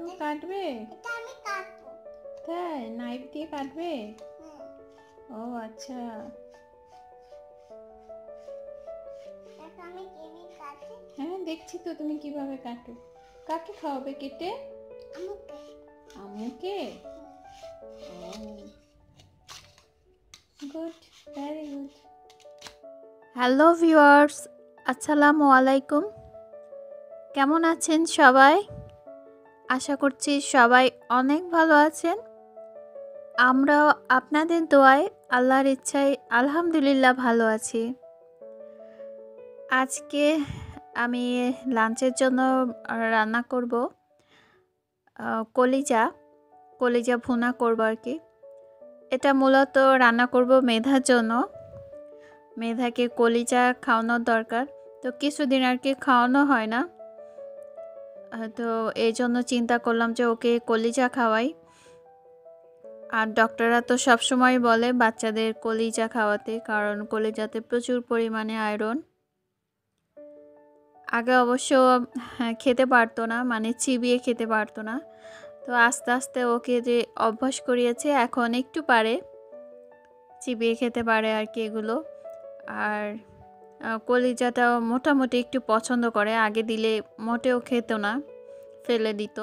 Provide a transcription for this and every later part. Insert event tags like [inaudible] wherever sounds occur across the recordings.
তুমি কাটবে? এটা আমি কাটবো। তাই? নাইফ দিয়ে কাটবে? ও আচ্ছা। এটা আমি কীভাবে কাটি। হ্যাঁ দেখছি তো তুমি কীভাবে কাটো। কাকে খাওয়াবে কেটে? আমুকে। Good very good hello viewers আসসালামু আলাইকুম কেমন আছেন সবাই? আশা করছি সবাই অনেক ভালো আছেন। আমরাও আপনাদের দোয়ায় আল্লাহর ইচ্ছায় আলহামদুলিল্লাহ ভালো আছি। আজকে আমি লাঞ্চের জন্য রান্না করব কলিজা কলিজা ভুনা করব আর কি। এটা মূলত রান্না করব মেধার জন্য। মেধাকে কলিজা খাওয়ানোর দরকার। তো কিছুদিন আর কি খাওয়ানো হয় না। তো এই জন্য চিন্তা করলাম যে ওকে কলিজা খাওয়াই। আর ডক্টররা তো সবসময় বলে বাচ্চাদের কলিজা খাওয়াতে কারণ কলিজাতে প্রচুর পরিমাণে আয়রন আগে অবশ্য হ্যাঁ, খেতে পারতো না মানে চিবিয়ে খেতে পারতো না। তো আস্তে আস্তে ওকে যে অভ্যাস করিয়েছে এখন একটু পারে। চিবিয়ে খেতে পারে আর কি এগুলো। আর আহ, কলিজাটাও মোটামুটি একটু পছন্দ করে আগে দিলে মোটেও খেত না ফেলে দিত।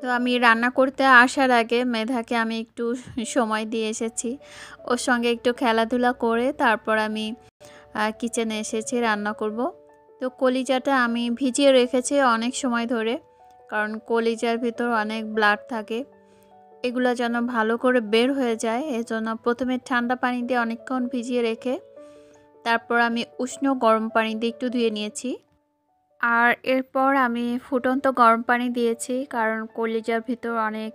তো আমি রান্না করতে আসার আগে মেধাকে আমি একটু সময় দিয়ে এসেছি। ওর সঙ্গে একটু খেলাধুলা করে তারপর আমি কিচেনে এসেছি রান্না করব। তো কলিজাটা আমি ভিজিয়ে রেখেছি অনেক সময় ধরে কারণ কলিজার ভিতর অনেক ব্লাড থাকে। এগুলো যেন ভালো করে বের হয়ে যায় এজন্য প্রথমে ঠান্ডা পানি দিয়ে অনেকক্ষণ ভিজিয়ে রেখে তারপর আমি উষ্ণ গরম পানি দিয়ে একটু ধুয়ে নিয়েছি। আর এরপর আমি ফুটন্ত গরম পানি দিয়েছি, কারণ কলিজার ভিতর অনেক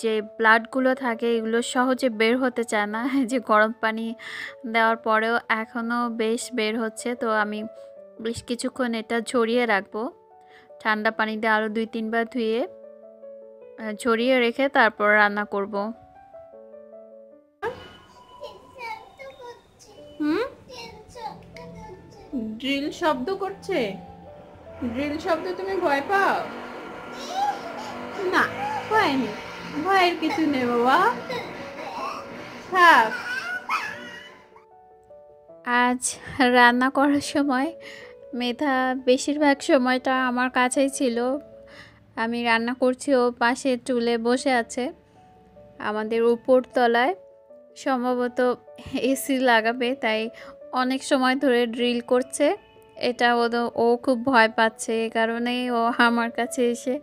যে ব্লাডগুলো থাকে এগুলো সহজে বের হতে চায় না। [laughs] যে গরম পানি দেওয়ার পরেও এখনও বেশ বের হচ্ছে, তো আমি বেশ কিছুক্ষণ এটা ঝরিয়ে রাখব। ঠান্ডা পানি দিয়ে আরও দুই তিনবার ধুয়ে ঝরিয়ে রেখে তারপর রান্না করব। ড্রিল শব্দ করছে। ড্রিল শব্দ তুমি ভয় পাও? না ভয় ভয়ের কিছু নেই বাবা। থাক। আজ রান্না করার সময় মেধা বেশিরভাগ সময়টা আমার কাছেই ছিল। আমি রান্না করছি ও পাশে চুলে বসে আছে। আমাদের উপর তলায় সম্ভবত এসি লাগাবে, তাই অনেক সময় ধরে ড্রিল করছে। এটা ও ও খুব ভয় পাচ্ছে এ কারণেই ও আমার কাছে এসে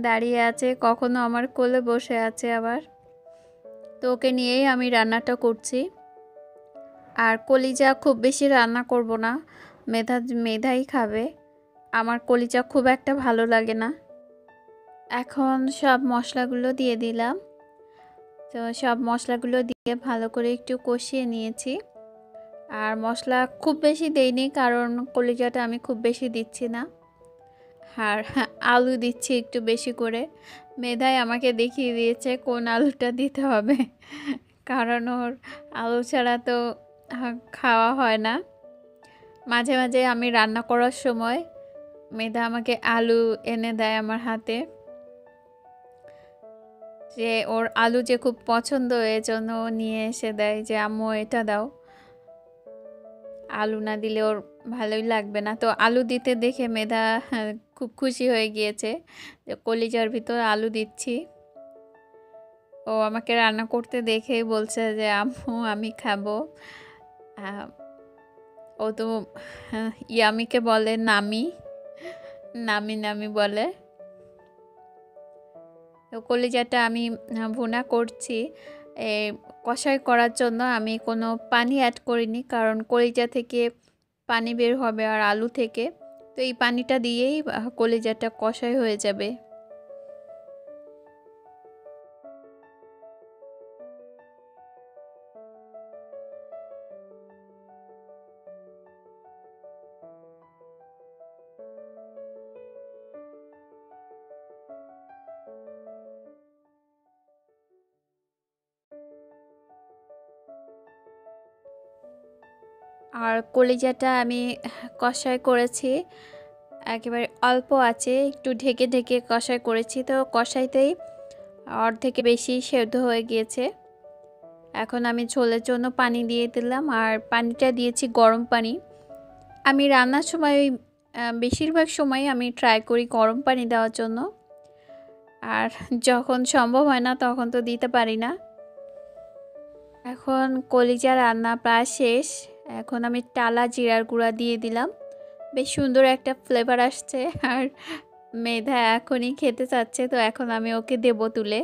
দাঁড়িয়ে আছে, কখনো আমার কোলে বসে আছে আবার। তো ওকে নিয়েই আমি রান্নাটা করছি। আর কলিজা খুব বেশি রান্না করব না, মেধা, মেধাই খাবে। আমার কলিজা খুব একটা ভালো লাগে না। এখন সব মশলাগুলো দিয়ে দিলাম। তো সব মশলাগুলো দিয়ে ভালো করে একটু কষিয়ে নিয়েছি। আর মশলা খুব বেশি দেইনি, কারণ কলিজাটা আমি খুব বেশি দিচ্ছি না। আর আলু দিচ্ছি একটু বেশি করে। মেধাই আমাকে দেখিয়ে দিয়েছে কোন আলুটা দিতে হবে, কারণ ওর আলু ছাড়া তো খাওয়া হয় না। মাঝে মাঝে আমি রান্না করার সময় মেধা আমাকে আলু এনে দেয় আমার হাতে। যে ওর আলু যে খুব পছন্দ, এজন্য নিয়ে এসে দেয় যে, আম্মু, এটা দাও। আলু না দিলে ওর ভালোই লাগবে না। তো আলু দিতে দেখে মেধা হ্যাঁ, খুব খুশি হয়ে গিয়েছে যে কলিজার ভিতর আলু দিচ্ছি। ও আমাকে রান্না করতে দেখেই বলছে যে আম্মু আমি খাব। ও তো হ্যাঁ, ইয়ামিকে বলে নামি নামি নামি বলে। তো কলিজাটা আমি ভুনা করছি। কষাই করার জন্য আমি কোনো পানি অ্যাড করিনি। কারণ কলিজা থেকে পানি বের হবে আর আলু থেকে। তো এই পানিটা দিয়েই কলিজাটা কষাই হয়ে যাবে। আর কলিজাটা আমি কষাই করেছি। একেবারে অল্প আছে, একটু ঢেকে ঢেকে কষাই করেছি। তো কষাইতেই অর্ধেকে বেশি সেদ্ধ হয়ে গিয়েছে। এখন আমি ঝোলের জন্য পানি দিয়ে দিলাম আর পানিটা দিয়েছি গরম পানি। আমি রান্নার সময় বেশিরভাগ সময় আমি ট্রাই করি গরম পানি দেওয়ার জন্য। আর যখন সম্ভব হয় না তখন তো দিতে পারি না। এখন কলিজা রান্না প্রায় শেষ। এখন আমি টালা জিরার গুঁড়া দিয়ে দিলাম। বেশ সুন্দর একটা ফ্লেভার আসছে আর মেধা এখনই খেতে চাচ্ছে, তো এখন আমি ওকে দেবো তুলে।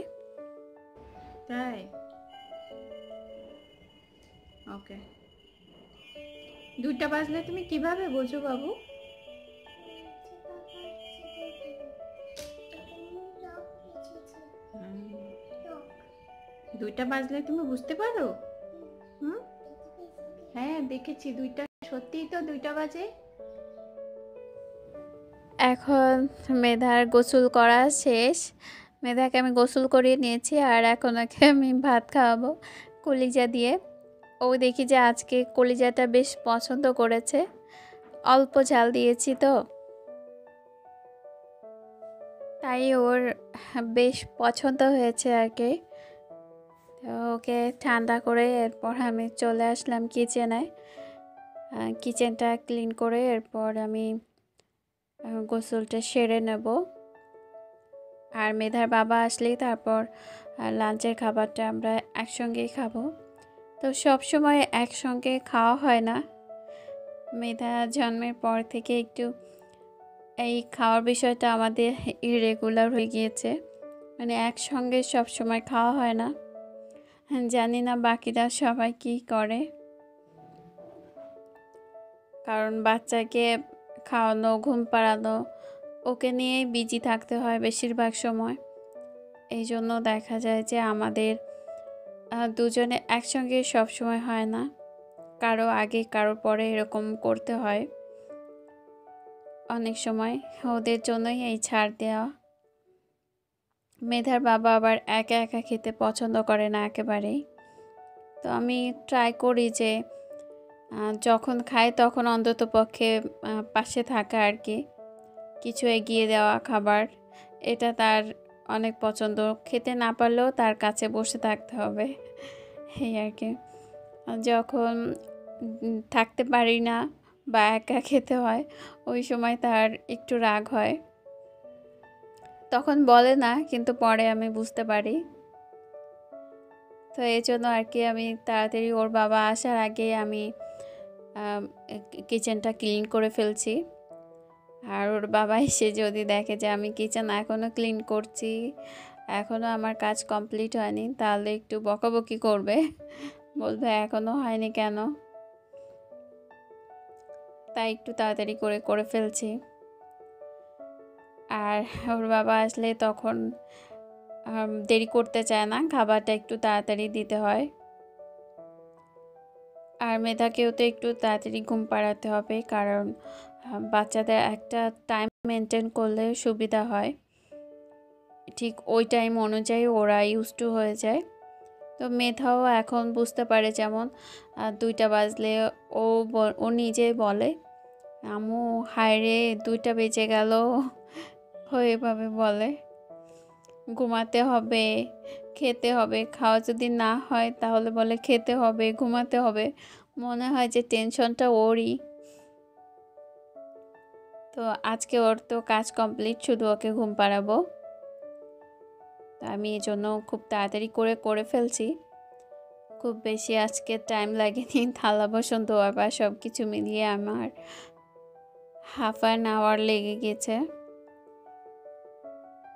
তাই? ওকে দুইটা বাজলে তুমি কীভাবে বোঝো বাবু? দুইটা বাজলে তুমি বুঝতে পারো? হ্যাঁ দেখেছি দুইটা, সত্যিই তো দুইটা বাজে? এখন মেধার গোসল করা শেষ। মেধাকে আমি গোসল করিয়ে নিয়েছি আর এখন ওকে আমি ভাত খাওয়াবো কলিজা দিয়ে। ও দেখি যে আজকে কলিজাটা বেশ পছন্দ করেছে। অল্প ঝাল দিয়েছি তো। তাই ওর বেশ পছন্দ হয়েছে আর কি। ওকে ঠান্ডা করে এরপর আমি চলে আসলাম কিচেনে। কিচেনটা ক্লিন করে এরপর আমি গোসলটা সেরে নেব। আর মেধার বাবা আসলেই তারপর লাঞ্চের খাবারটা আমরা একসঙ্গেই খাব। তো সব সময় একসঙ্গে খাওয়া হয় না। মেধা জন্মের পর থেকে একটু এই খাওয়ার বিষয়টা আমাদের ইরেগুলার হয়ে গিয়েছে। মানে একসঙ্গে সব সময় খাওয়া হয় না। জানি না বাকিরা সবাই কী করে। কারণ বাচ্চাকে খাওয়ানো, ঘুম পাড়ানো, ওকে নিয়েই বিজি থাকতে হয় বেশিরভাগ সময়। এই জন্য দেখা যায় যে আমাদের দুজনে একসঙ্গে সব সময় হয় না। কারও আগে, কারও পরে এরকম করতে হয়। অনেক সময় ওদের জন্যই এই ছাড় দেওয়া। মেধার বাবা আবার একা একা খেতে পছন্দ করে না একেবারেই। তো আমি ট্রাই করি যে যখন খায় তখন অন্তত পক্ষে পাশে থাকা আর কি, কিছু এগিয়ে দেওয়া খাবার, এটা তার অনেক পছন্দ। খেতে না পারলেও তার কাছে বসে থাকতে হবে, এই আর কি। যখন থাকতে পারি না বা একা খেতে হয়, ওই সময় তার একটু রাগ হয়। তখন বলে না, কিন্তু পরে আমি বুঝতে পারি। তো এই জন্য আর কি আমি তাড়াতাড়ি ওর বাবা আসার আগে আমি কিচেনটা ক্লিন করে ফেলছি। আর ওর বাবা এসে যদি দেখে যে আমি কিচেন এখনও ক্লিন করছি এখনও আমার কাজ কমপ্লিট হয়নি, তাহলে একটু বকাবকি করবে। বলবে এখনও হয়নি কেন? তাই একটু তাড়াতাড়ি করে করে ফেলছি। আর ওর বাবা আসলে তখন দেরি করতে চায় না, খাবারটা একটু তাড়াতাড়ি দিতে হয়। আর মেধাকেও তো একটু তাড়াতাড়ি ঘুম পাড়াতে হবে, কারণ বাচ্চাদের একটা টাইম মেনটেন করলে সুবিধা হয়। ঠিক ওই টাইম অনুযায়ী ওরা ইউজ টু হয়ে যায়। তো মেধাও এখন বুঝতে পারে যেমন দুইটা বাজলে ও ও নিজে বলে আমু হায় রে, দুইটা বেজে গেল। এভাবে বলে, ঘুমাতে হবে, খেতে হবে, খাওয়া যদি না হয় তাহলে বলে খেতে হবে, ঘুমাতে হবে। মনে হয় যে টেনশনটা ওরই। তো আজকে ওর তো কাজ কমপ্লিট, শুধু ওকে ঘুম পাড়াবো। আমি এই জন্য খুব তাড়াতাড়ি করে করে ফেলছি। খুব বেশি আজকে টাইম লাগেনি, থালা, বাসন ধোয়া বা সব কিছু মিলিয়ে আমার হাফ অ্যান আওয়ার লেগে গেছে।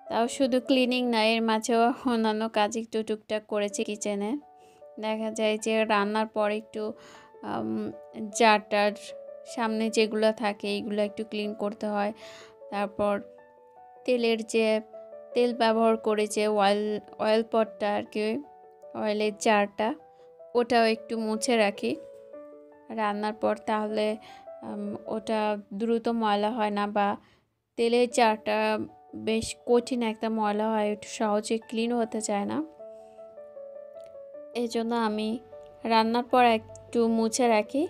তাও শুধু ক্লিনিং না, এর মাঝেও অন্যান্য কাজ একটু টুকটাক করেছি কিচেনে দেখা যায় যে রান্নার পর একটু জারটার সামনে যেগুলো থাকে এইগুলো একটু ক্লিন করতে হয়। তারপর তেলের যে, তেল ব্যবহার করে যে অয়েল অয়েল পটটা আর কি অয়েলের জারটা ওটাও একটু মুছে রাখি। রান্নার পর তাহলে ওটা দ্রুত ময়লা হয় না বা তেলের জারটা বেশ কঠিন একটা ময়লা হয়, একটু সহজে ক্লিন হতে চায় না। এই জন্য আমি রান্নার পর একটু মুছে রাখি,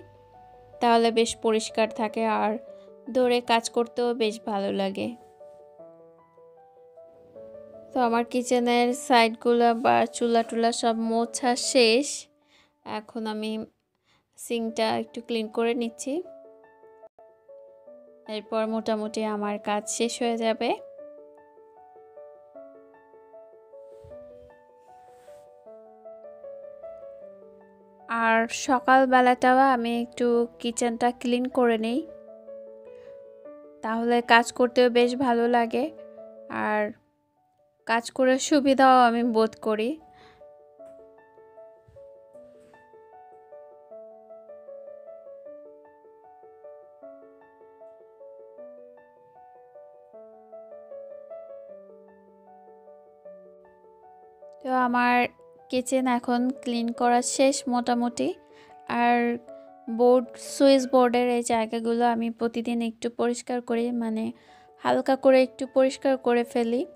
তাহলে বেশ পরিষ্কার থাকে আর ধরে কাজ করতেও বেশ ভালো লাগে। তো আমার কিচেনের সাইডগুলো বা চুলা টুলা সব মোছা শেষ। এখন আমি সিঙ্কটা একটু ক্লিন করে নিচ্ছি। এরপর মোটামুটি আমার কাজ শেষ হয়ে যাবে। আর সকালবেলাটাও আমি একটু কিচেনটা ক্লিন করে নিই। তাহলে কাজ করতেও বেশ ভালো লাগে আর কাজ করে সুবিধাও আমি বোধ করি। তো আমার কিচেন এখন ক্লিন করা শেষ মোটামুটি। আর বোর্ড, সুইচ বোর্ডের এই জায়গাগুলো আমি প্রতিদিন একটু পরিষ্কার করি মানে হালকা করে একটু পরিষ্কার করে ফেলি।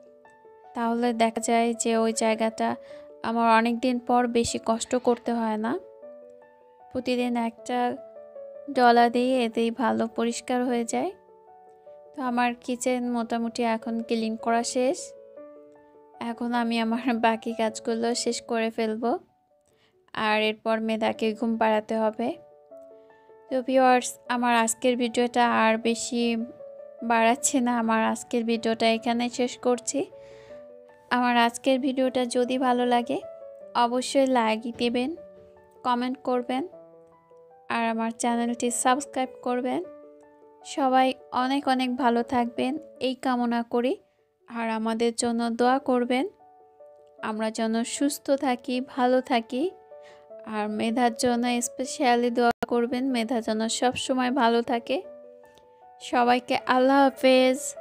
তাহলে দেখা যায় যে ওই জায়গাটা আমার অনেক দিন পর বেশি কষ্ট করতে হয় না। প্রতিদিন একটা ডলা দিয়ে এতেই ভালো পরিষ্কার হয়ে যায়। তো আমার কিচেন মোটামুটি এখন ক্লিন করা শেষ। এখন আমি আমার [laughs] বাকি কাজগুলো শেষ করে ফেলব। আর এরপর মেধাকে ঘুম পাড়াতে হবে। তো ভিওয়ার্স আমার আজকের ভিডিওটা আর বেশি বাড়াচ্ছে না। আমার আজকের ভিডিওটা এখানে শেষ করছি। আমার আজকের ভিডিওটা যদি ভালো লাগে, অবশ্যই লাইক দেবেন কমেন্ট করবেন, আর আমার চ্যানেলটি সাবস্ক্রাইব করবেন। সবাই অনেক অনেক ভালো থাকবেন। এই কামনা করি। আর আমাদের জন্য দোয়া করবেন। আমরা যেন সুস্থ থাকি, ভালো থাকি। আর মেধার জন্য স্পেশালি দোয়া করবেন। মেধা যেন সবসময় ভালো থাকে। সবাইকে আল্লাহ হাফেজ।